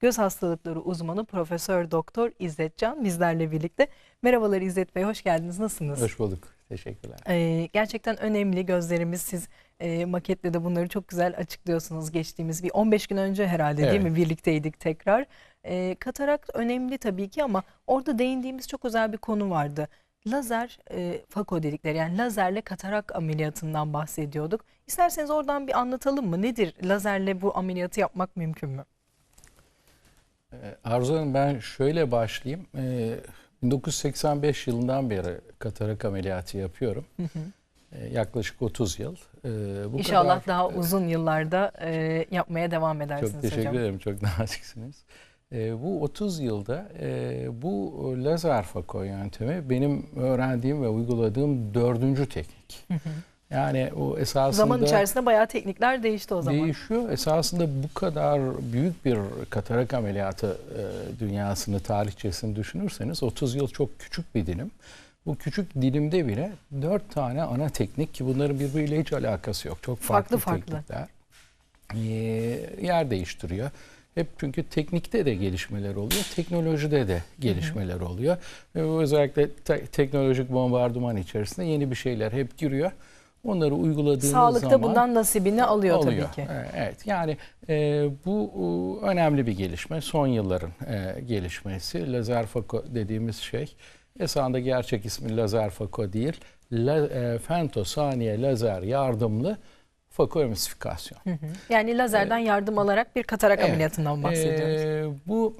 göz hastalıkları uzmanı Profesör Doktor İzzet Can bizlerle birlikte. Merhabalar İzzet Bey, hoş geldiniz. Nasılsınız? Hoş bulduk. Teşekkürler. Ee, gerçekten önemli gözlerimiz. Siz e, maketle de bunları çok güzel açıklıyorsunuz. Geçtiğimiz bir 15 gün önce herhalde değil Evet. mi birlikteydik tekrar. Ee, katarakt önemli tabii ki ama orada değindiğimiz çok özel bir konu vardı. Lazer e, fako dedikleri yani lazerle katarak ameliyatından bahsediyorduk. İsterseniz oradan bir anlatalım mı? Nedir lazerle bu ameliyatı yapmak mümkün mü? Ee, Arzu Hanım ben şöyle başlayayım. Ee, 1985 yılından beri katarak ameliyatı yapıyorum. Ee, yaklaşık 30 yıl. Ee, bu İnşallah kadar- daha uzun yıllarda e, yapmaya devam edersiniz Çok teşekkür hocam. ederim. Çok naziksiniz. Ee, bu 30 yılda e, bu lazer fako yöntemi benim öğrendiğim ve uyguladığım dördüncü teknik. Yani o esasında... Zaman içerisinde bayağı teknikler değişti o zaman. Değişiyor. Esasında bu kadar büyük bir katarak ameliyatı e, dünyasını, tarihçesini düşünürseniz 30 yıl çok küçük bir dilim. Bu küçük dilimde bile dört tane ana teknik ki bunların birbiriyle hiç alakası yok. Çok farklı, Farklı farklı. teknikler. E, yer değiştiriyor. Hep çünkü teknikte de gelişmeler oluyor, teknolojide de gelişmeler oluyor. Ve özellikle te- teknolojik bombardıman içerisinde yeni bir şeyler hep giriyor. Onları uyguladığınız Sağlıkta zaman bundan nasibini alıyor, oluyor. tabii ki. Ee, Evet yani e, bu e, önemli bir gelişme. Son yılların e, gelişmesi. Lazer fako dediğimiz şey esasında gerçek ismi lazer fako değil. La, e, femtosaniye lazer yardımlı. Hı hı. Yani lazerden yardım alarak bir katarak Evet. ameliyatından bahsediyoruz. Ee, bu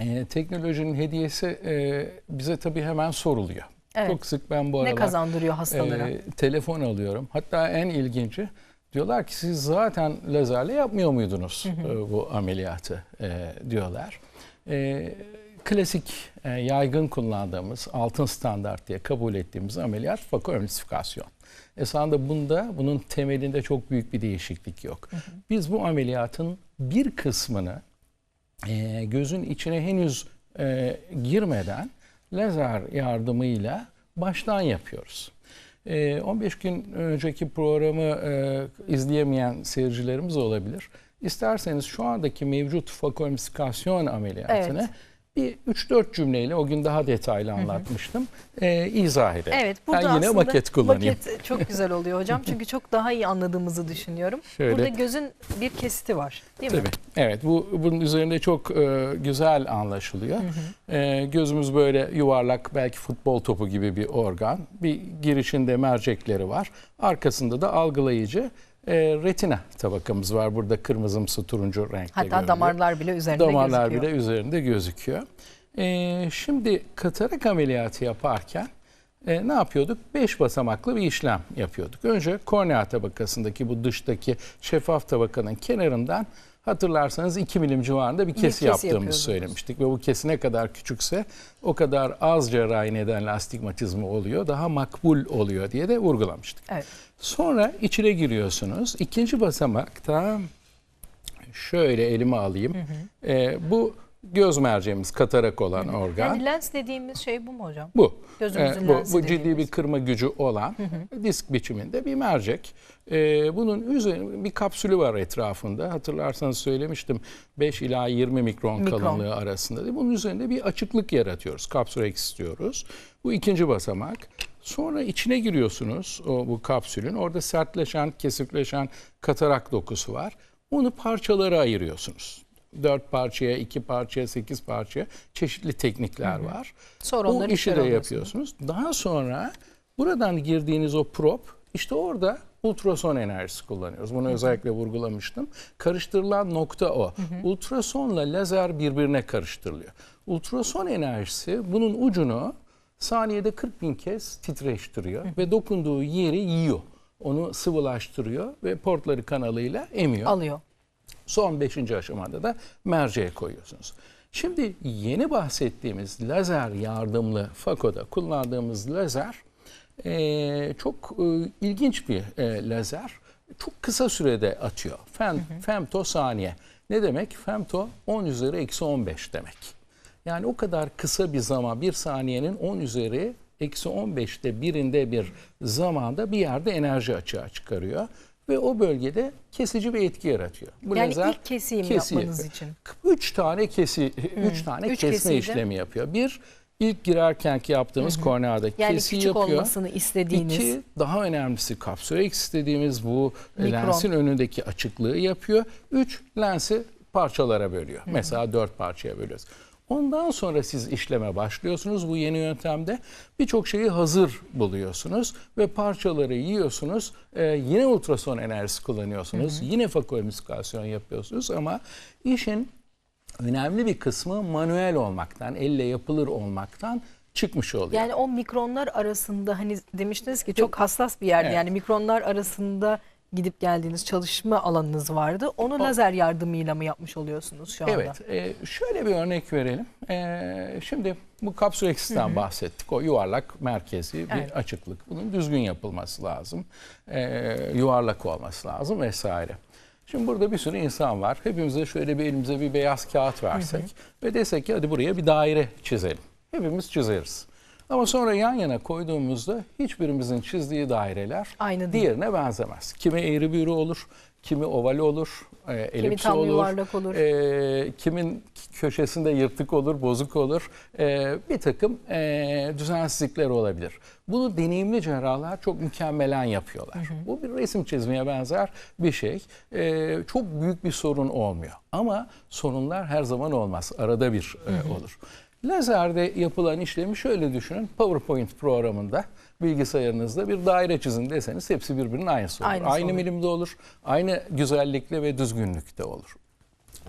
e, teknolojinin hediyesi e, bize tabii hemen soruluyor. Evet. Çok sık ben bu ne aralar kazandırıyor hastalara? e, telefon alıyorum. Hatta en ilginci diyorlar ki siz zaten lazerle yapmıyor muydunuz e, bu ameliyatı e, diyorlar. E, klasik e, yaygın kullandığımız altın standart diye kabul ettiğimiz ameliyat fakoemulsifikasyon. Esasında bunda bunun temelinde çok büyük bir değişiklik yok. Biz bu ameliyatın bir kısmını e, gözün içine henüz e, girmeden lazer yardımıyla baştan yapıyoruz. E, 15 gün önceki programı e, izleyemeyen seyircilerimiz olabilir. İsterseniz şu andaki mevcut fakoemulsifikasyon ameliyatını Evet. Bir 3-4 cümleyle o gün daha detaylı anlatmıştım. E, izah edelim. Evet, burada ben yine maket kullanayım. Maket çok güzel oluyor hocam. Çünkü çok daha iyi anladığımızı düşünüyorum. Şöyle. Burada gözün bir kesiti var değil mi? Tabii. Evet bu bunun üzerinde çok e, güzel anlaşılıyor. E, gözümüz böyle yuvarlak belki futbol topu gibi bir organ. Bir girişinde mercekleri var. Arkasında da algılayıcı e, retina tabakamız var. Burada kırmızımsı turuncu renkte Hatta görünüyor. damarlar bile üzerinde Damarlar gözüküyor. bile üzerinde gözüküyor. E, şimdi katarak ameliyatı yaparken e, ne yapıyorduk? Beş basamaklı bir işlem yapıyorduk. Önce kornea tabakasındaki bu dıştaki şeffaf tabakanın kenarından hatırlarsanız 2 milim civarında bir kesi, kesi yaptığımızı söylemiştik. Ve bu kesi ne kadar küçükse o kadar az cerrahi nedenle astigmatizma oluyor, daha makbul oluyor diye de vurgulamıştık. Evet. Sonra içine giriyorsunuz. İkinci basamakta şöyle elime alayım. E, bu göz merceğimiz katarak olan organ. Yani lens dediğimiz şey bu mu hocam? Bu. Gözümüzün Ee, bu, lensi bu ciddi dediğimiz. bir kırma gücü olan disk biçiminde bir mercek. Ee, bunun üzerinde bir kapsülü var etrafında. Hatırlarsanız söylemiştim 5 ila 20 mikron, Mikron. kalınlığı arasında. Bunun üzerinde bir açıklık yaratıyoruz. Kapsül istiyoruz. Bu ikinci basamak. Sonra içine giriyorsunuz o bu kapsülün. Orada sertleşen, kesifleşen katarak dokusu var. Onu parçalara ayırıyorsunuz. Dört parçaya, iki parçaya, sekiz parçaya çeşitli teknikler var. Sonra Bu işi de yapıyorsunuz. Daha sonra buradan girdiğiniz o prop işte orada ultrason enerjisi kullanıyoruz. Bunu özellikle vurgulamıştım. Karıştırılan nokta o. Ultrasonla lazer birbirine karıştırılıyor. Ultrason enerjisi bunun ucunu saniyede 40 bin kez titreştiriyor ve dokunduğu yeri yiyor. Onu sıvılaştırıyor ve portları kanalıyla emiyor. Alıyor. Son beşinci aşamada da merceğe koyuyorsunuz. Şimdi yeni bahsettiğimiz lazer yardımlı FAKO'da kullandığımız lazer eee, çok e, ilginç bir e, lazer. Çok kısa sürede atıyor. Fem, femtosaniye. Ne demek? Femto 10 üzeri eksi 15 demek. Yani o kadar kısa bir zaman bir saniyenin 10 üzeri eksi 15'te birinde bir zamanda bir yerde enerji açığa çıkarıyor. Ve o bölgede kesici bir etki yaratıyor. Bu Yani lazer ilk kesim kesi yapmanız yapıyor. için. Üç tane kesi, üç tane Üç kesme kesiydi. işlemi yapıyor. Bir, ilk girerkenki yaptığımız korneada Yani kesi küçük yapıyor. olmasını istediğiniz. İki, daha önemlisi kapsül X dediğimiz bu Mikron. lensin önündeki açıklığı yapıyor. Üç, lensi parçalara bölüyor. Mesela dört parçaya bölüyoruz. Ondan sonra siz işleme başlıyorsunuz bu yeni yöntemde. Birçok şeyi hazır buluyorsunuz ve parçaları yiyorsunuz. Ee, yine ultrason enerjisi kullanıyorsunuz. Yine fakoemiskasyon yapıyorsunuz ama işin önemli bir kısmı manuel olmaktan, elle yapılır olmaktan çıkmış oluyor. Yani o mikronlar arasında hani demiştiniz ki çok hassas bir yerde Evet. yani mikronlar arasında gidip geldiğiniz çalışma alanınız vardı. Onu lazer yardımıyla mı yapmış oluyorsunuz şu anda? Evet, e, şöyle bir örnek verelim. E, şimdi bu kapsül eksisten bahsettik. O yuvarlak merkezi bir Evet. açıklık. Bunun düzgün yapılması lazım. E, yuvarlak olması lazım vesaire. Şimdi burada bir sürü insan var. Hepimize şöyle bir elimize bir beyaz kağıt versek ve desek ki hadi buraya bir daire çizelim. Hepimiz çizeriz. Ama sonra yan yana koyduğumuzda hiçbirimizin çizdiği daireler Aynı değil. diğerine benzemez. Kimi eğri büğrü olur, kimi oval olur, e, elipsi tam olur, yuvarlak olur. e, kimin köşesinde yırtık olur, bozuk olur. E, bir takım e, düzensizlikler olabilir. Bunu deneyimli cerrahlar çok mükemmelen yapıyorlar. Bu bir resim çizmeye benzer bir şey. E, çok büyük bir sorun olmuyor. Ama sorunlar her zaman olmaz. Arada bir e, olur. Lazerde yapılan işlemi şöyle düşünün. PowerPoint programında bilgisayarınızda bir daire çizin deseniz hepsi birbirinin aynısı olur. Aynısı Aynı olur. milimde olur. Aynı güzellikte ve düzgünlükte olur.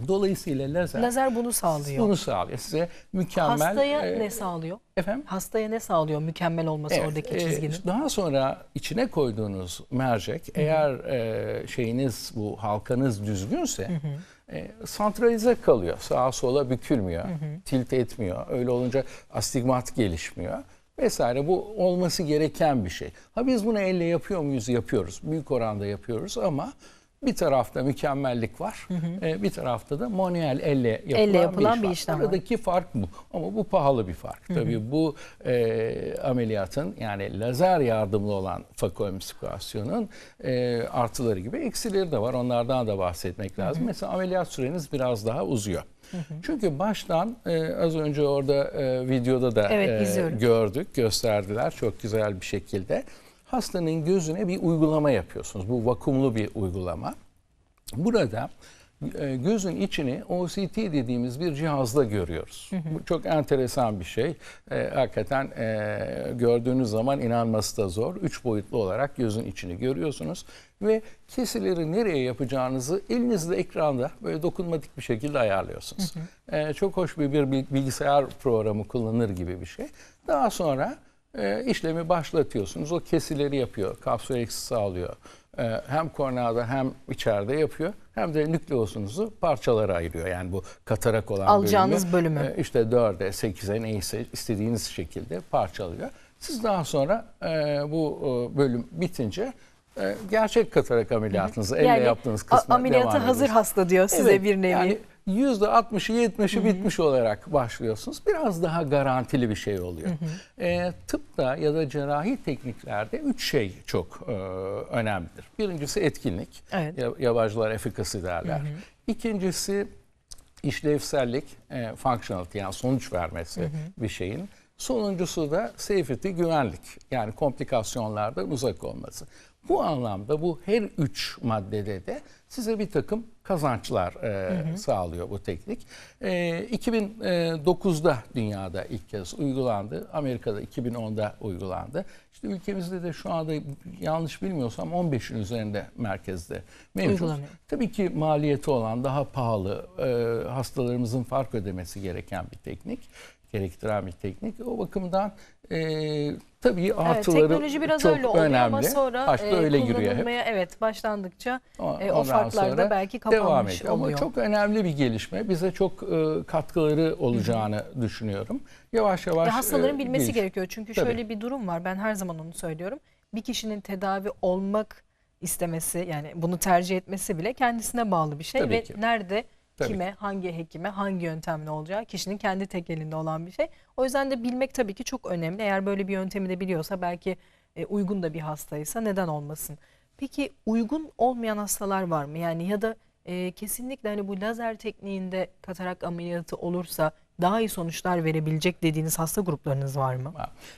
Dolayısıyla lazer, Lazer bunu sağlıyor. bunu sağlıyor. Size mükemmel... Hastaya e, ne sağlıyor? Efendim? Hastaya ne sağlıyor mükemmel olması Evet, oradaki e, çizginin? daha sonra içine koyduğunuz mercek eğer e, şeyiniz bu halkanız düzgünse e, santralize kalıyor. Sağa sola bükülmüyor. Tilt etmiyor. Öyle olunca astigmat gelişmiyor vesaire. Bu olması gereken bir şey. Ha biz bunu elle yapıyor muyuz? Yapıyoruz. Büyük oranda yapıyoruz ama bir tarafta mükemmellik var. e, bir tarafta da manuel elle yapılan, Elle yapılan bir var. işlem var. Aradaki fark bu. Ama bu pahalı bir fark. Tabii bu e, ameliyatın yani lazer yardımlı olan fakoemiskasyonun e, artıları gibi eksileri de var. Onlardan da bahsetmek lazım. Mesela ameliyat süreniz biraz daha uzuyor. Çünkü baştan e, az önce orada e, videoda da Evet, e, izliyorum. gördük, gösterdiler çok güzel bir şekilde. Hastanın gözüne bir uygulama yapıyorsunuz. Bu vakumlu bir uygulama. Burada e, gözün içini OCT dediğimiz bir cihazla görüyoruz. Bu çok enteresan bir şey. E, hakikaten e, gördüğünüz zaman inanması da zor. Üç boyutlu olarak gözün içini görüyorsunuz ve kesileri nereye yapacağınızı elinizle ekranda böyle dokunmatik bir şekilde ayarlıyorsunuz. E, çok hoş bir, bir bilgisayar programı kullanır gibi bir şey. Daha sonra e, işlemi başlatıyorsunuz. O kesileri yapıyor. Kapsül eksi sağlıyor. E, hem korneada hem içeride yapıyor. Hem de nükleosunuzu parçalara ayırıyor. Yani bu katarak olan Alacağınız bölümü. e, işte 4'e, 8'e neyse istediğiniz şekilde parçalıyor. Siz daha sonra e, bu e, bölüm bitince e, gerçek katarak ameliyatınızı, elle yaptığınız a- kısmına ameliyata devam hazır hasta diyor size Evet, bir nevi. Yani %60'ı 70'i bitmiş olarak başlıyorsunuz. Biraz daha garantili bir şey oluyor. E, tıpta ya da cerrahi tekniklerde üç şey çok e, önemlidir. Birincisi etkinlik. Evet. Ya- Yabancılar efficacy derler. İkincisi işlevsellik, e, functionality yani sonuç vermesi bir şeyin. Sonuncusu da safety, güvenlik. Yani komplikasyonlardan uzak olması. Bu anlamda bu her üç maddede de size bir takım kazançlar e, sağlıyor bu teknik. E, 2009'da dünyada ilk kez uygulandı. Amerika'da 2010'da uygulandı. İşte ülkemizde de şu anda yanlış bilmiyorsam 15'in üzerinde merkezde mevcut. Uygulanıyor. Tabii ki maliyeti olan daha pahalı e, hastalarımızın fark ödemesi gereken bir teknik gerektiren bir teknik. O bakımdan e, tabii Evet, artıları teknoloji biraz çok öyle oluyor önemli. ama sonra Başta e, öyle giriyor hep. evet başlandıkça O- e, o farklar da belki devam kapanmış. Ama oluyor. çok önemli bir gelişme. Bize çok e, katkıları olacağını düşünüyorum. Yavaş yavaş Ya hastaların e, bilmesi geliş- gerekiyor. Çünkü Tabii. şöyle bir durum var. Ben her zaman onu söylüyorum. Bir kişinin tedavi olmak istemesi yani bunu tercih etmesi bile kendisine bağlı bir şey Tabii ve ki. nerede Tabii kime, hangi hekime, hangi yöntemle olacağı kişinin kendi tek elinde olan bir şey. O yüzden de bilmek tabii ki çok önemli. Eğer böyle bir yöntemi de biliyorsa belki e, uygun da bir hastaysa neden olmasın? Peki uygun olmayan hastalar var mı? Yani ya da e, kesinlikle hani bu lazer tekniğinde katarak ameliyatı olursa daha iyi sonuçlar verebilecek dediğiniz hasta gruplarınız var mı?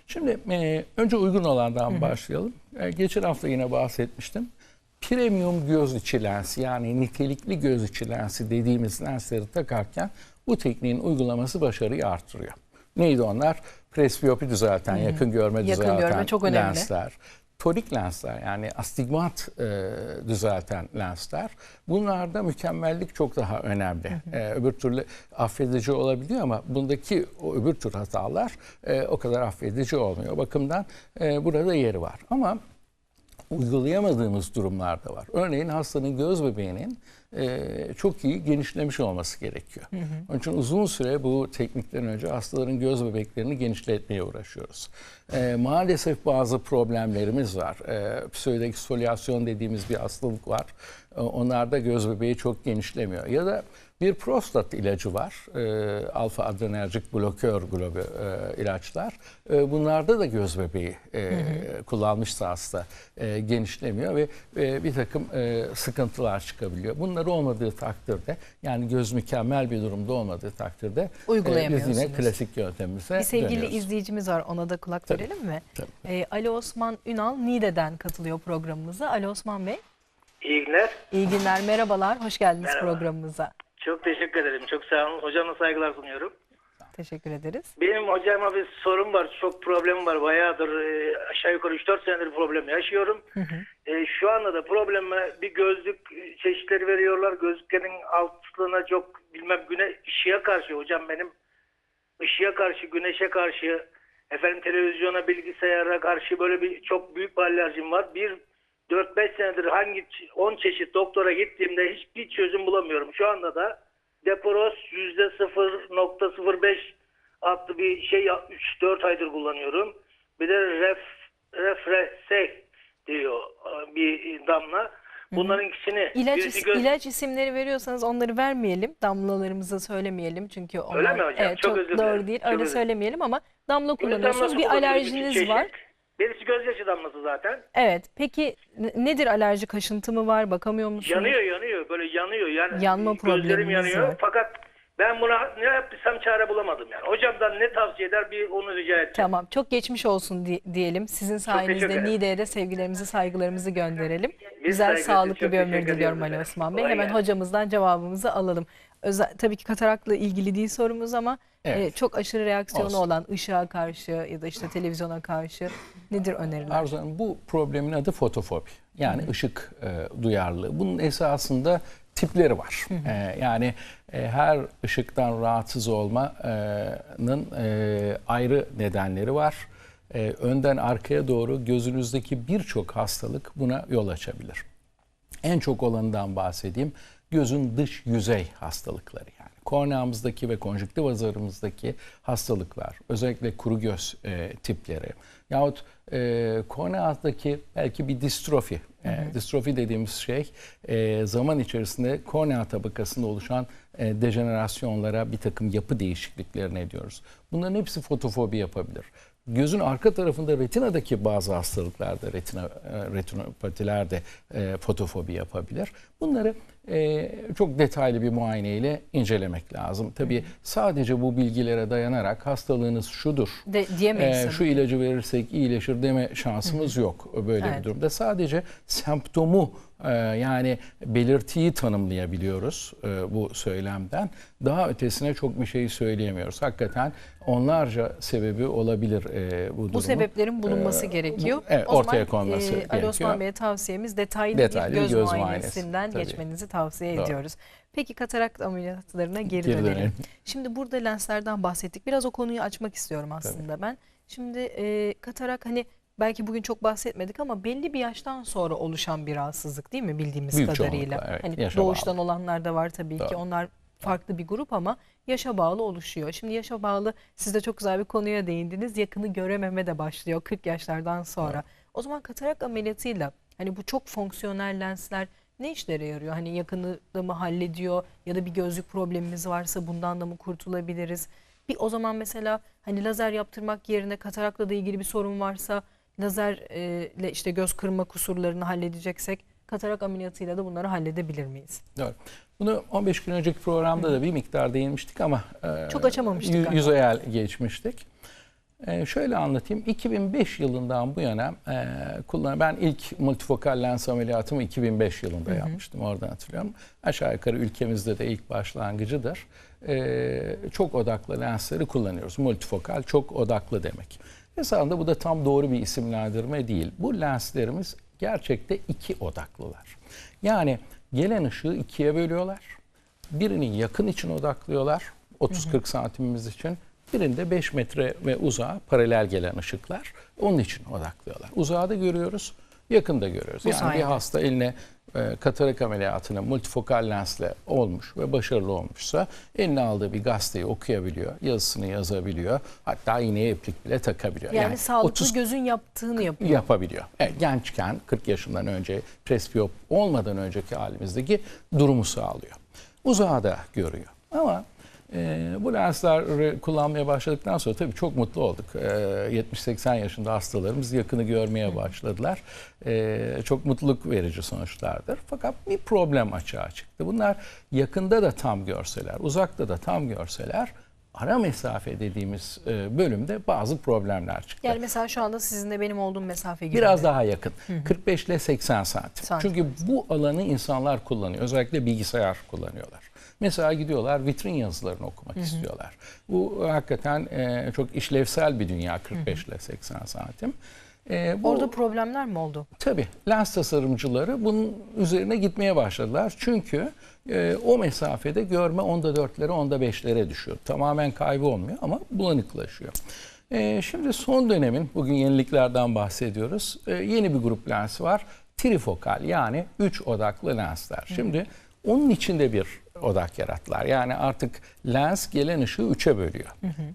Şimdi e, önce uygun olandan başlayalım. E, geçen hafta yine bahsetmiştim. Premium göz içi lens yani nitelikli göz içi lensi dediğimiz lensleri takarken bu tekniğin uygulaması başarıyı artırıyor. Neydi onlar? Presbiyopi düzelten, yakın görme Yakın düzelten görme çok önemli. lensler. Torik lensler yani astigmat e, düzelten lensler. Bunlarda mükemmellik çok daha önemli. E, öbür türlü affedici olabiliyor ama bundaki o öbür tür hatalar e, o kadar affedici olmuyor. O bakımdan e, burada yeri var. Ama uygulayamadığımız durumlar da var. Örneğin hastanın göz bebeğinin e, çok iyi genişlemiş olması gerekiyor. Onun için uzun süre bu teknikten önce hastaların göz bebeklerini genişletmeye uğraşıyoruz. E, maalesef bazı problemlerimiz var. E, pseudoexfoliasyon dediğimiz bir hastalık var. E, onlarda göz bebeği çok genişlemiyor. Ya da bir prostat ilacı var. E, alfa adrenerjik blokör grubu e, ilaçlar. E, bunlarda da göz bebeği e, kullanmışsa hasta e, genişlemiyor ve e, bir takım e, sıkıntılar çıkabiliyor. Bunları olmadığı takdirde yani göz mükemmel bir durumda olmadığı takdirde e, biz yine klasik yöntemimize Bir sevgili dönüyoruz. izleyicimiz var ona da kulak Tabii. Verelim mi? Tabii. Ee, Ali Osman Ünal Niğde'den katılıyor programımıza. Ali Osman Bey İyi günler. iyi günler merhabalar hoş geldiniz Merhaba. programımıza. Çok teşekkür ederim. Çok sağ olun. Hocama saygılar sunuyorum. Teşekkür ederiz. Benim hocama bir sorun var. Çok problemim var. Bayağıdır e, aşağı yukarı 3-4 senedir problem yaşıyorum. E, şu anda da probleme bir gözlük çeşitleri veriyorlar. Gözlüklerin altına çok bilmem güne ışığa karşı hocam benim ışığa karşı, güneşe karşı efendim televizyona, bilgisayara karşı böyle bir çok büyük bir alerjim var. Bir 4-5 senedir hangi 10 çeşit doktora gittiğimde hiçbir çözüm bulamıyorum. Şu anda da Deporos %0.05 adlı bir şey 3-4 aydır kullanıyorum. Bir de Ref, Refresek diyor e, bir damla. Bunların ikisini İlaç, is- göz- ilaç isimleri veriyorsanız onları vermeyelim. Damlalarımızı söylemeyelim çünkü onlar mi hocam? Evet, Çok çok, özür doğru değil. Çok Öyle özür- söylemeyelim ama damla kullanıyorsunuz. Bir alerjiniz çeşit. var. Birisi gözyaşı damlası zaten. Evet. Peki nedir alerji kaşıntı mı var? Bakamıyor musunuz? Yanıyor yanıyor böyle yanıyor yani Yanma gözlerim probleminiz yanıyor var. fakat ben buna ne yaptıysam çare bulamadım yani. Hocamdan ne tavsiye eder bir onu rica edeceğim. Tamam. Çok geçmiş olsun di- diyelim. Sizin sayenizde. Niğde'ye de sevgilerimizi, saygılarımızı gönderelim. Biz Güzel, sağlıklı bir ömür diliyorum Ali. Osman Bey. Kolay Hemen gelsin. hocamızdan cevabımızı alalım. Özel, tabii ki katarakla ilgili değil sorumuz ama Evet. e, çok aşırı reaksiyonu Olsun. olan ışığa karşı ya da işte televizyona karşı nedir öneriler? Arzu Hanım bu problemin adı fotofobi. Yani ışık e, duyarlılığı. Bunun esasında tipleri var. E, yani e, her ışıktan rahatsız olmanın e, ayrı nedenleri var. E, önden arkaya doğru gözünüzdeki birçok hastalık buna yol açabilir. En çok olanından bahsedeyim. Gözün dış yüzey hastalıkları yani. Korneamızdaki ve konjüktiv azarımızdaki hastalıklar, özellikle kuru göz e, tipleri yahut e, korneadaki belki bir distrofi. E, distrofi dediğimiz şey e, zaman içerisinde kornea tabakasında oluşan e, dejenerasyonlara bir takım yapı değişikliklerine diyoruz. Bunların hepsi fotofobi yapabilir. Gözün arka tarafında retinadaki bazı hastalıklarda, retina, e, retinopatilerde e, fotofobi yapabilir. Bunları e, çok detaylı bir muayeneyle incelemek lazım. Tabii sadece bu bilgilere dayanarak hastalığınız şudur, De, diyemeyiz. e, şu ilacı verirsek iyileşir deme şansımız yok böyle Evet. bir durumda. Sadece semptomu e, yani belirtiyi tanımlayabiliyoruz e, bu söylemden. Daha ötesine çok bir şey söyleyemiyoruz. Hakikaten onlarca sebebi olabilir e, bu durumun. Bu sebeplerin bulunması Ee, gerekiyor. bu- evet, o zaman, ortaya konması e, Ali gerekiyor. Osman Bey'e tavsiyemiz detaylı, Detaylı bir bir göz, göz muayenesinden muayenesi, tabii. geçmenizi tavsiye Doğru. ediyoruz. Peki katarakt ameliyatlarına geri, Geri dönelim. dönelim. Şimdi burada lenslerden bahsettik. Biraz o konuyu açmak istiyorum aslında ben. Şimdi e, katarak hani belki bugün çok bahsetmedik ama belli bir yaştan sonra oluşan bir rahatsızlık değil mi bildiğimiz Büyük kadarıyla? evet, hani yaşa doğuştan olanlar da var tabii ki. Doğru. Onlar farklı bir grup ama yaşa bağlı oluşuyor. Şimdi yaşa bağlı siz de çok güzel bir konuya değindiniz. Yakını görememe de başlıyor 40 yaşlardan sonra. O zaman katarak ameliyatıyla hani bu çok fonksiyonel lensler ne işlere yarıyor? Hani yakını da mı hallediyor ya da bir gözlük problemimiz varsa bundan da mı kurtulabiliriz? Bir o zaman mesela hani lazer yaptırmak yerine katarakla da ilgili bir sorun varsa lazerle işte göz kırma kusurlarını halledeceksek katarak ameliyatıyla da bunları halledebilir miyiz? Doğru. Bunu 15 gün önceki programda da bir miktar değinmiştik ama e, Çok açamamıştık yü- galiba. yüzeyel geçmiştik. E, şöyle anlatayım. 2005 yılından bu yana e, kullan ben ilk multifokal lens ameliyatımı 2005 yılında yapmıştım. Oradan hatırlıyorum. Aşağı yukarı ülkemizde de ilk başlangıcıdır. E, çok odaklı lensleri kullanıyoruz. Multifokal çok odaklı demek. Esasında bu da tam doğru bir isimlendirme değil. Bu lenslerimiz gerçekte iki odaklılar. Yani gelen ışığı ikiye bölüyorlar. Birini yakın için odaklıyorlar 30-40 santimimiz için. Birinde 5 metre ve uzağa paralel gelen ışıklar onun için odaklıyorlar. Uzağı da görüyoruz, yakın da görüyoruz. Bu yani sayede. bir hasta eline e, katarak ameliyatını multifokal lensle olmuş ve başarılı olmuşsa eline aldığı bir gazeteyi okuyabiliyor, yazısını yazabiliyor. Hatta iğneye iplik bile takabiliyor. Yani, sağlıklı 30 gözün yaptığını yapıyor. yapabiliyor. Evet, gençken 40 yaşından önce presbiyop olmadan önceki halimizdeki durumu sağlıyor. Uzağı da görüyor. Ama e, bu lensleri kullanmaya başladıktan sonra tabii çok mutlu olduk. E, 70-80 yaşında hastalarımız yakını görmeye başladılar. E, çok mutluluk verici sonuçlardır. Fakat bir problem açığa çıktı. Bunlar yakında da tam görseler, uzakta da tam görseler ara mesafe dediğimiz e, bölümde bazı problemler çıktı. Yani mesela şu anda sizinle benim olduğum mesafe gibi. Biraz daha yakın. 45 ile 80 santim. Santim. Çünkü bu alanı insanlar kullanıyor. Özellikle bilgisayar kullanıyorlar. Mesela gidiyorlar vitrin yazılarını okumak istiyorlar. Bu hakikaten e, çok işlevsel bir dünya 45 ile 80 santim. E, bu, Orada problemler mi oldu? Tabii lens tasarımcıları bunun üzerine gitmeye başladılar. Çünkü e, o mesafede görme onda dörtlere onda beşlere düşüyor. Tamamen kaybı olmuyor ama bulanıklaşıyor. E, şimdi son dönemin, bugün yeniliklerden bahsediyoruz. E, yeni bir grup lens var. Trifokal yani üç odaklı lensler. Şimdi onun içinde bir odak yarattılar. Yani artık lens gelen ışığı üçe bölüyor.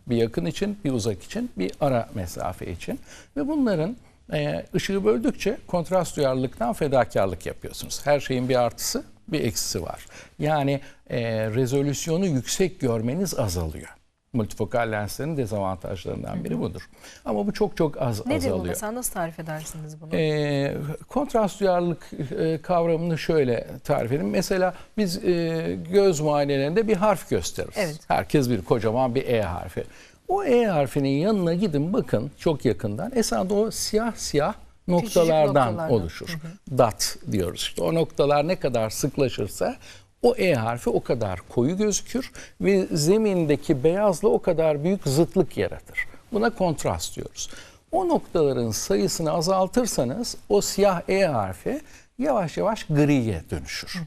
Bir yakın için, bir uzak için, bir ara mesafe için. Ve bunların e, ışığı böldükçe kontrast duyarlılıktan fedakarlık yapıyorsunuz. Her şeyin bir artısı, bir eksisi var. Yani e, rezolüsyonu yüksek görmeniz azalıyor. Multifokal lenslerin dezavantajlarından biri budur. Ama bu çok çok az Nedir bu azalıyor. mesela? Nasıl tarif edersiniz bunu? E, kontrast duyarlılık e, kavramını şöyle tarif edeyim. Mesela biz e, göz muayenelerinde bir harf gösteririz. Evet. Herkes bir kocaman bir E harfi. O E harfinin yanına gidin bakın çok yakından. Esasında o siyah siyah noktalardan noktalardan. oluşur. Dat diyoruz işte. O noktalar ne kadar sıklaşırsa o E harfi o kadar koyu gözükür ve zemindeki beyazla o kadar büyük zıtlık yaratır. Buna kontrast diyoruz. O noktaların sayısını azaltırsanız o siyah E harfi yavaş yavaş griye dönüşür.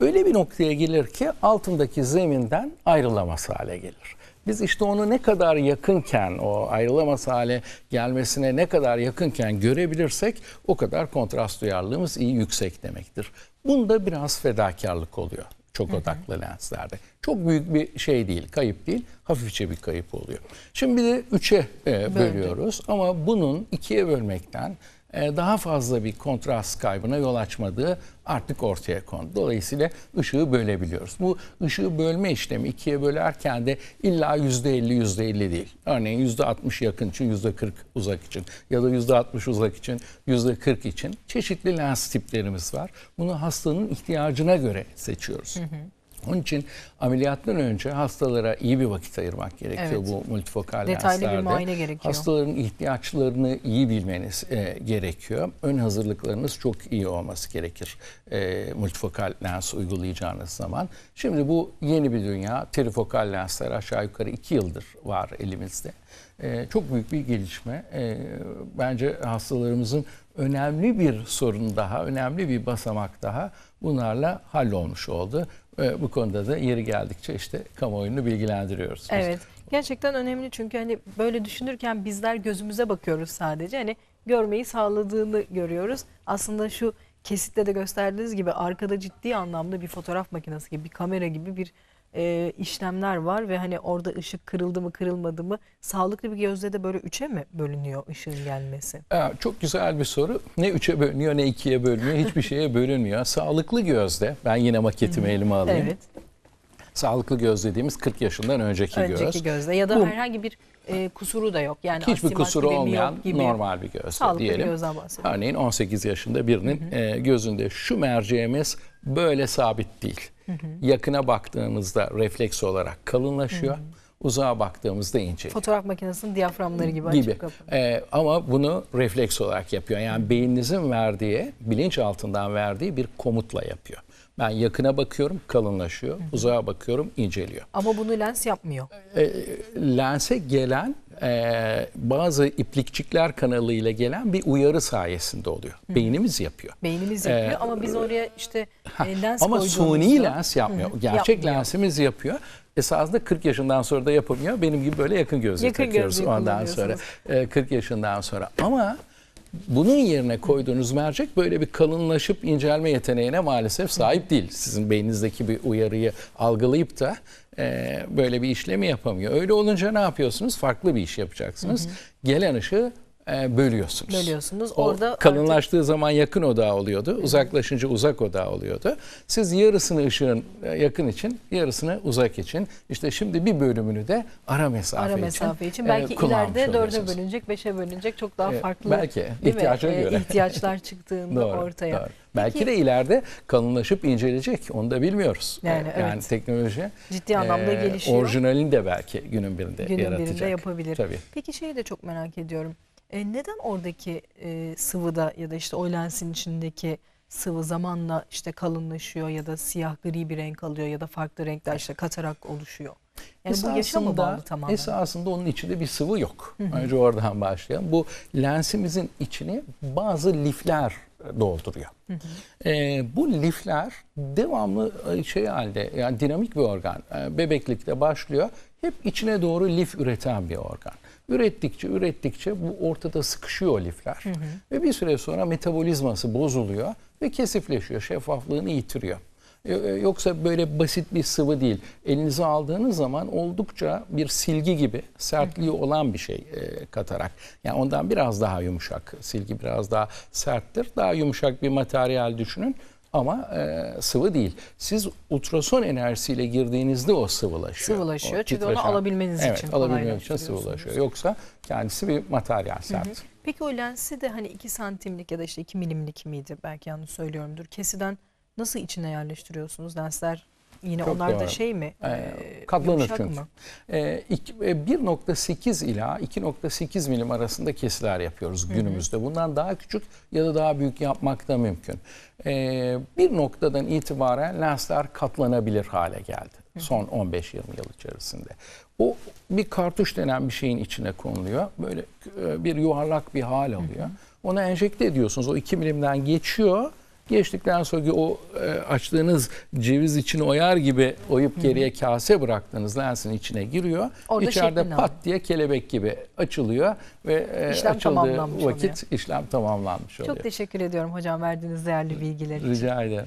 Öyle bir noktaya gelir ki altındaki zeminden ayrılamaz hale gelir. Biz işte onu ne kadar yakınken o ayrılamaz hale gelmesine ne kadar yakınken görebilirsek o kadar kontrast duyarlılığımız iyi yüksek demektir. Bunda biraz fedakarlık oluyor çok odaklı lenslerde. Çok büyük bir şey değil, kayıp değil, hafifçe bir kayıp oluyor. Şimdi bir de üçe e, bölüyoruz ama bunun ikiye bölmekten daha fazla bir kontrast kaybına yol açmadığı artık ortaya kondu. Dolayısıyla ışığı bölebiliyoruz. Bu ışığı bölme işlemi ikiye bölerken de illa yüzde elli yüzde elli değil. Örneğin yüzde altmış yakın için yüzde kırk uzak için ya da yüzde altmış uzak için yüzde kırk için çeşitli lens tiplerimiz var. Bunu hastanın ihtiyacına göre seçiyoruz. Onun için ameliyattan önce hastalara iyi bir vakit ayırmak gerekiyor Evet. bu multifokal Detaylı bir lenslerde. muayene gerekiyor. Hastaların ihtiyaçlarını iyi bilmeniz e, gerekiyor. Ön hazırlıklarınız çok iyi olması gerekir e, multifokal lens uygulayacağınız zaman. Şimdi bu yeni bir dünya. Trifokal lensler aşağı yukarı iki yıldır var elimizde. E, çok büyük bir gelişme. E, bence hastalarımızın önemli bir sorun daha, önemli bir basamak daha bunlarla hallolmuş oldu. Bu konuda da yeri geldikçe işte kamuoyunu bilgilendiriyoruz. Evet. Gerçekten önemli çünkü hani böyle düşünürken bizler gözümüze bakıyoruz sadece. Hani görmeyi sağladığını görüyoruz. Aslında şu kesitte de gösterdiğiniz gibi arkada ciddi anlamda bir fotoğraf makinesi gibi bir kamera gibi bir e, işlemler var ve hani orada ışık kırıldı mı kırılmadı mı sağlıklı bir gözde de böyle üçe mi bölünüyor ışığın gelmesi? Aa, Çok güzel bir soru. Ne üçe bölünüyor ne ikiye bölünüyor. Hiçbir şeye bölünmüyor. Sağlıklı gözde. Ben yine maketimi elime alayım. Evet. Sağlıklı göz dediğimiz 40 yaşından önceki, Önceki göz. gözde ya da Bu- herhangi bir e, kusuru da yok. Yani Hiçbir kusuru olmayan gibi. normal bir göz Sağlıklı bir diyelim. gözden bahsediyorum. Örneğin 18 yaşında birinin e, gözünde şu merceğimiz böyle sabit değil. Yakına baktığımızda refleks olarak kalınlaşıyor. Uzağa baktığımızda inceliyor. Fotoğraf makinesinin diyaframları gibi, gibi. Ee, ama bunu refleks olarak yapıyor. Yani beyninizin verdiği, bilinç altından verdiği bir komutla yapıyor. Ben yakına bakıyorum, kalınlaşıyor. Uzağa bakıyorum, inceliyor. Ama bunu lens yapmıyor. E, lense gelen e, bazı iplikçikler kanalıyla gelen bir uyarı sayesinde oluyor. Beynimiz yapıyor. Beynimiz yapıyor Ee, ama biz oraya işte e, lens Ama suni lens yapmıyor. Gerçek yapmıyor. lensimiz yapıyor. Esasında 40 yaşından sonra da yapamıyor. Benim gibi böyle yakın Yakın takıyoruz ondan sonra. e, 40 yaşından sonra. Ama bunun yerine koyduğunuz mercek böyle bir kalınlaşıp incelme yeteneğine maalesef sahip değil. Sizin beyninizdeki bir uyarıyı algılayıp da e, böyle bir işlemi yapamıyor. Öyle olunca ne yapıyorsunuz? Farklı bir iş yapacaksınız. Gelen ışığı e, bölüyorsunuz. Bölüyorsunuz. O Orada kalınlaştığı zaman yakın odağı oluyordu. Uzaklaşınca uzak odağı oluyordu. Siz yarısını ışığın e, yakın için, yarısını uzak için. işte şimdi bir bölümünü de ara mesafe ara için, mesafe için e, belki kullanmış ileride dörde bölünecek, beşe bölünecek çok daha E, farklı. belki, değil mi? ihtiyaca E, göre. ihtiyaçlar çıktığında Doğru, ortaya. doğru. Belki de ileride kalınlaşıp incelecek. Onu da bilmiyoruz. Yani E, yani evet. teknoloji Ciddi anlamda e, gelişiyor. Orijinalini de belki günün birinde Günün yaratacak. birinde yapabilir. Tabii. Peki şeyi de çok merak ediyorum. E, neden oradaki e, sıvıda ya da işte o lensin içindeki sıvı zamanla işte kalınlaşıyor ya da siyah gri bir renk alıyor ya da farklı renkler işte katarak oluşuyor? Yani bu yaşa mı bağlı tamamen? Esasında onun içinde bir sıvı yok. Önce oradan başlayalım. Bu lensimizin içini bazı lifler dolduruyor. Ee, bu lifler devamlı e, şey halde yani dinamik bir organ. Ee, bebeklikte başlıyor. Hep içine doğru lif üreten bir organ. Ürettikçe ürettikçe bu ortada sıkışıyor lifler. Ve bir süre sonra metabolizması bozuluyor ve kesifleşiyor. Şeffaflığını yitiriyor. E, Yoksa böyle basit bir sıvı değil. Elinize aldığınız zaman oldukça bir silgi gibi sertliği olan bir şey e, katarak. Yani ondan biraz daha yumuşak. Silgi biraz daha serttir. Daha yumuşak bir materyal düşünün ama e, sıvı değil. Siz ultrason enerjisiyle girdiğinizde o sıvılaşıyor. Sıvılaşıyor. O Çünkü onu alabilmeniz evet, için alabilmek için sıvılaşıyor. Yoksa kendisi bir materyal sert. Peki o lensi de hani 2 santimlik ya da işte 2 milimlik miydi belki yanlış söylüyorumdur. Kesiden nasıl içine yerleştiriyorsunuz? Lensler yine Çok onlar da doğru. şey mi? Ee, Ee, katlanır yumuşak çünkü. mı? Ee, e, 1.8 ila 2.8 milim arasında kesiler yapıyoruz günümüzde. Bundan daha küçük ya da daha büyük yapmak da mümkün. Ee, bir noktadan itibaren lensler katlanabilir hale geldi. Son 15-20 yıl içerisinde. O bir kartuş denen bir şeyin içine konuluyor. Böyle e, bir yuvarlak bir hal alıyor. Ona enjekte ediyorsunuz. O 2 milimden geçiyor. Geçtikten sonra o e, açtığınız ceviz içini oyar gibi oyup geriye kase bıraktığınız lensin içine giriyor. Orada İçeride şeklini pat diye kelebek gibi açılıyor ve e, İşlem açıldığı tamamlanmış vakit oluyor. işlem tamamlanmış oluyor. Çok teşekkür ediyorum hocam verdiğiniz değerli bilgiler için. Rica ederim.